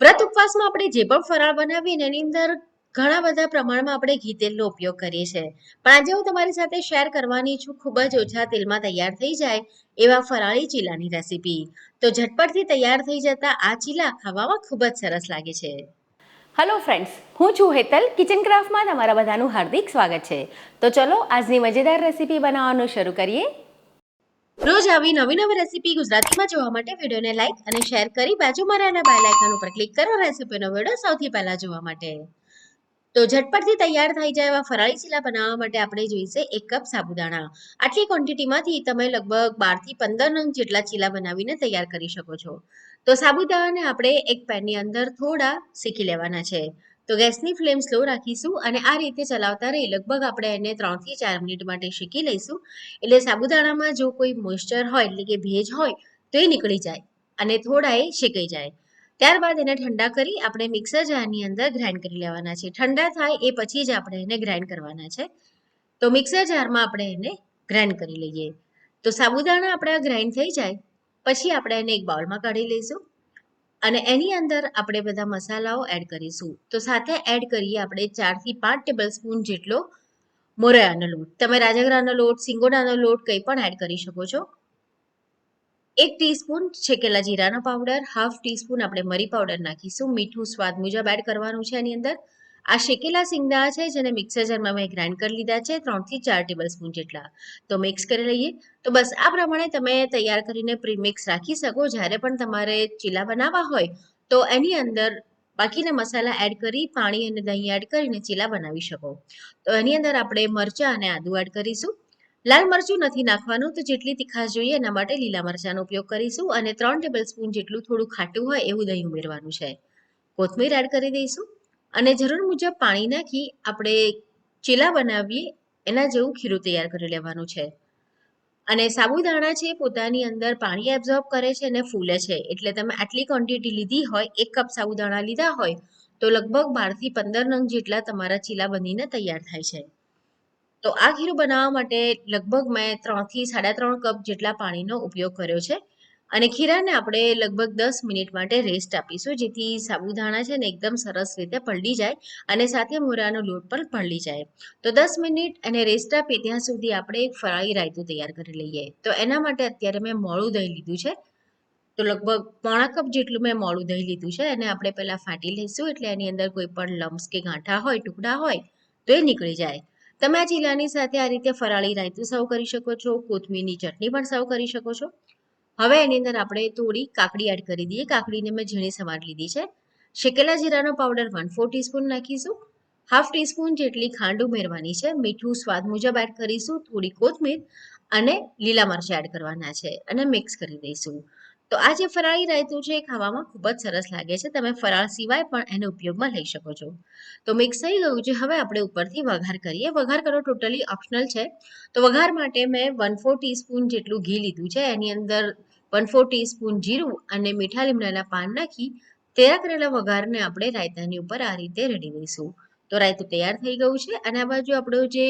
વ્રત ઉપવાસમાં આપણે જે પણ ફરાળ બનાવીને એની અંદર ઘણા બધા પ્રમાણમાં આપણે ઘી તેલનો ઉપયોગ કરીએ છીએ. પણ આજે હું તમારી સાથે શેર કરવાની છું, ખૂબ જ ઓછા તેલમાં તૈયાર થઈ જાય એવા ફરાળી ચીલાની રેસીપી. તો ઝટપટથી તૈયાર થઈ જતા આ ચીલા ખાવામાં ખૂબ જ સરસ લાગે છે. હલો ફ્રેન્ડ્સ હું છું હેતલ કિચન ક્રાફ્ટમાં તમારા બધાનું હાર્દિક સ્વાગત છે. તો ચલો, આજની મજેદાર રેસીપી બનાવવાનું શરૂ કરીએ. રોજ આવી નવી નવી રેસીપી ગુજરાતીમાં જોવા માટે વિડીયોને લાઈક અને શેર કરી બાજુમાં રહેલા બેલ આઇકન ઉપર ક્લિક કરો રેસીપીનો વીડિયો સૌથી પહેલા જોવા માટે. તો ઝટપટથી તૈયાર થઈ જાય એવા ફરાળી ચીલા બનાવવા માટે આપણે જોઈશે એક કપ સાબુદાણા. આટલી ક્વોન્ટિટીમાંથી તમે લગભગ બારથી પંદર નંગ જેટલા ચીલા બનાવીને તૈયાર કરી શકો છો. તો સાબુદાણાને આપણે એક પેનની અંદર થોડા શેકી લેવાના છે. તો ગેસની ફ્લેમ સ્લો રાખીશું અને આ રીતે ચલાવતા રહી લગભગ આપણે એને ત્રણથી ચાર મિનિટ માટે શેકી લઈશું. એટલે સાબુદાણામાં જો કોઈ મોઇસ્ચર હોય, એટલે કે ભેજ હોય, તો એ નીકળી જાય અને થોડા એ શેકાઈ જાય. ત્યારબાદ એને ઠંડા કરી આપણે મિક્સર જારની અંદર ગ્રાઇન્ડ કરી લેવાના છે. ઠંડા થાય એ પછી જ આપણે એને ગ્રાઇન્ડ કરવાના છે. તો મિક્સર જારમાં આપણે એને ગ્રાઇન્ડ કરી લઈએ. તો સાબુદાણા આપણા ગ્રાઇન્ડ થઈ જાય. પછી આપણે એને એક બાઉલમાં કાઢી લઈશું. અને એની અંદર આપણે બધા મસાલાઓ એડ કરીશું. તો સાથે એડ કરીએ આપણે ચારથી પાંચ ટેબલ સ્પૂન જેટલો મોરૈયાનો લોટ. તમે રાજગરાનો લોટ, સિંગોડાનો લોટ કંઈ પણ એડ કરી શકો છો. એક ટીસ્પૂન છેકેલા જીરાનો પાવડર હાફ ટીસ્પૂન આપણે મરી પાવડર નાખીશું. મીઠું સ્વાદ મુજબ એડ કરવાનું છે એની અંદર. આ શેકેલા સિંગડા છે, જેને મિક્સર જારમાં મેં ગ્રાઇન્ડ કરી લીધા છે, ત્રણથી ચાર ટેબલ સ્પૂન જેટલા. તો મિક્સ કરી લઈએ. તો બસ આ પ્રમાણે તમે તૈયાર કરીને પ્રીમિક્સ રાખી શકો. જ્યારે પણ તમારે ચીલા બનાવવા હોય, તો એની અંદર બાકીના મસાલા એડ કરી, પાણી અને દહીં એડ કરીને ચીલા બનાવી શકો. તો એની અંદર આપણે મરચાં અને આદુ એડ કરીશું. લાલ મરચું નથી નાખવાનું, તો જેટલી તીખાશ જોઈએ એના માટે લીલા મરચાંનો ઉપયોગ કરીશું. અને ત્રણ ટેબલ સ્પૂન જેટલું થોડું ખાટું હોય એવું દહીં ઉમેરવાનું છે. કોથમીર એડ કરી દઈશું. અને જરૂર મુજબ પાણી નાખી આપણે ચીલા બનાવીએ, એના જેવું ખીરું તૈયાર કરી લેવાનું છે. અને સાબુદાણા છે પોતાની અંદર પાણી એબ્ઝોર્બ કરે છે અને ફૂલે છે. એટલે તમે આટલી ક્વોન્ટિટી લીધી હોય, એક કપ સાબુદાણા લીધા હોય, તો લગભગ બારથી પંદર નંગ જેટલા તમારા ચીલા બનીને તૈયાર થાય છે. તો આ ખીરું બનાવવા માટે લગભગ મેં ત્રણથી સાડા ત્રણ કપ જેટલા પાણીનો ઉપયોગ કર્યો છે. અને ખીરાને આપણે લગભગ દસ મિનિટ માટે રેસ્ટ આપીશું, જેથી સાબુદાણા છે ને એકદમ સરસ રીતે પલળી જાય અને સાથે મોરાનો લોટ પણ પલળી જાય. તો દસ મિનિટ અને રેસ્ટ આપીએ, ત્યાં સુધી આપણે એક ફરાળી રાયતું તૈયાર કરી લઈએ. તો એના માટે અત્યારે મેં મોળું દહીં લીધું છે. તો લગભગ પોણા કપ જેટલું મેં મોળું દહીં લીધું છે અને આપણે પહેલાં ફાટી લઈશું, એટલે એની અંદર કોઈ પણ લમ્સ કે ગાંઠા હોય, ટુકડા હોય, તો એ નીકળી જાય. તમે આ ચીલાની સાથે આ રીતે ફરાળી રાયતું સર્વ કરી શકો છો, કોથમીરની ચટણી પણ સર્વ કરી શકો છો. હવે એની અંદર આપણે થોડી કાકડી એડ કરી દઈએ. કાકડીને મેં ઝીણી સવાર લીધી છે. શેકેલા જીરાનો પાવડર વન ફોર ટીસ્પૂન નાખીશું. હાફ ટીસ્પૂન જેટલી ખાંડ ઉમેરવાની છે. મીઠું સ્વાદ મુજબ એડ કરીશું. થોડી કોથમીર અને લીલા મરચાં એડ કરવાના છે. અને મિક્સ કરી દઈશું. તો આ જે ફરાળી રાયતું છે એ ખાવામાં ખૂબ જ સરસ લાગે છે. તમે ફરાળ સિવાય પણ એને ઉપયોગમાં લઈ શકો છો. તો મિક્સ થઈ ગયું છે. હવે આપણે ઉપરથી વઘાર કરીએ. વઘાર કરવો ટોટલી ઓપ્શનલ છે. તો વઘાર માટે મેં વન ફોર ટીસ્પૂન જેટલું ઘી લીધું છે. એની અંદર વન ફોર ટીસ્પૂન જીરું અને મીઠા લીમડાના પાન નાખી તૈયાર કરેલા વઘારને આપણે રાયતાની ઉપર આ રીતે રેડી દઈશું. તો રાયતું તૈયાર થઈ ગયું છે. અને આ બાજુ આપણું જે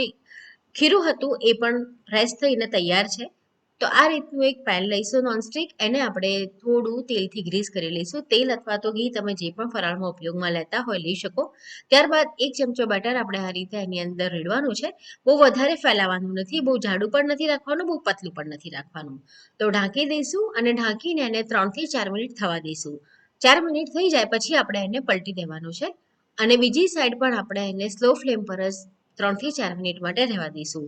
ખીરું હતું એ પણ રાઈસ થઈને તૈયાર છે. તો આ રીતનું એક પેન લઈશું નોનસ્ટિક એને આપણે થોડું તેલથી ગ્રીસ કરી લઈશું. તેલ અથવા તો ઘી તમે જે પણ ફરાળમાં ઉપયોગમાં લેતા હોય લઈ શકો. ત્યારબાદ એક ચમચો બટર આપણે આ રીતે એની અંદર રેડવાનું છે. બહુ વધારે ફેલાવાનું નથી, બહુ જાડું પણ નથી રાખવાનું, બહુ પતલું પણ નથી રાખવાનું. તો ઢાંકી દઈશું અને ઢાંકીને એને ત્રણથી ચાર મિનિટ થવા દઈશું. ચાર મિનિટ થઈ જાય પછી આપણે એને પલટી દેવાનું છે. અને બીજી સાઈડ પણ આપણે એને સ્લો ફ્લેમ પર જ ત્રણથી ચાર મિનિટ માટે રહેવા દઈશું.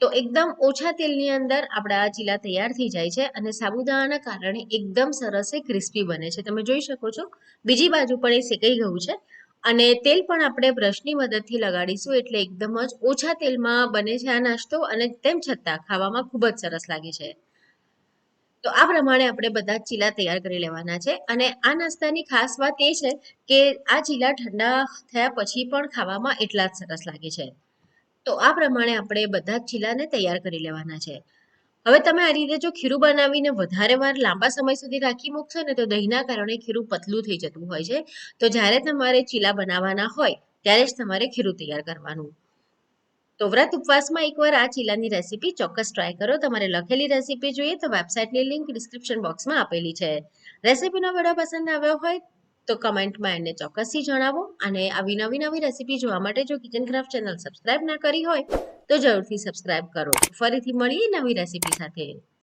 તો એકદમ ઓછા તેલની અંદર આપણા આ ચીલા તૈયાર થઈ જાય છે અને સાબુદાણાના કારણે એકદમ સરસ એ ક્રિસ્પી બને છે. તમે જોઈ શકો છો, બીજી બાજુ પણ એ શેકાઈ ગયું છે અને તેલ પણ આપણે બ્રશની મદદથી લગાડીશું એટલે એકદમ જ ઓછા તેલમાં બને છે આ નાસ્તો અને તેમ છતાં ખાવામાં ખૂબ જ સરસ લાગે છે. તો આ પ્રમાણે આપણે બધા ચીલા તૈયાર કરી લેવાના છે અને આ નાસ્તાની ખાસ વાત એ છે કે આ ચીલા ઠંડા થયા પછી પણ ખાવામાં એટલા જ સરસ લાગે છે. તો આ પ્રમાણે આપણે બધા ચીલાને તૈયાર કરી લેવાના છે. હવે તમે આ રીતે જો ખીરું બનાવીને વધારે વાર લાંબા સમય સુધી રાખી મૂકશો ને તો દહીંના કારણે ખીરું પતલું થઈ જતું હોય છે. તો જ્યારે તમારે ચીલા બનાવવાના હોય, ત્યારે જ તમારે ખીરું તૈયાર કરવાનું. તો વ્રત ઉપવાસમાં એકવાર આ ચીલાની રેસીપી ચોક્કસ ટ્રાય કરો. તમારે લખેલી રેસીપી જોઈએ તો વેબસાઇટની લિંક ડિસ્ક્રિપ્શન બોક્સમાં આપેલી છે. રેસીપીનો વીડિયો પસંદ આવ્યો હોય તો કમેન્ટમાં એને ચોક્કસથી જણાવો અને આવી નવી નવી રેસીપી જોવા માટે જો કિચન ક્રાફ્ટ ચેનલ સબસ્ક્રાઇબ ના કરી હોય તો જરૂરથી સબસ્ક્રાઇબ કરો. ફરીથી મળીએ નવી રેસીપી સાથે.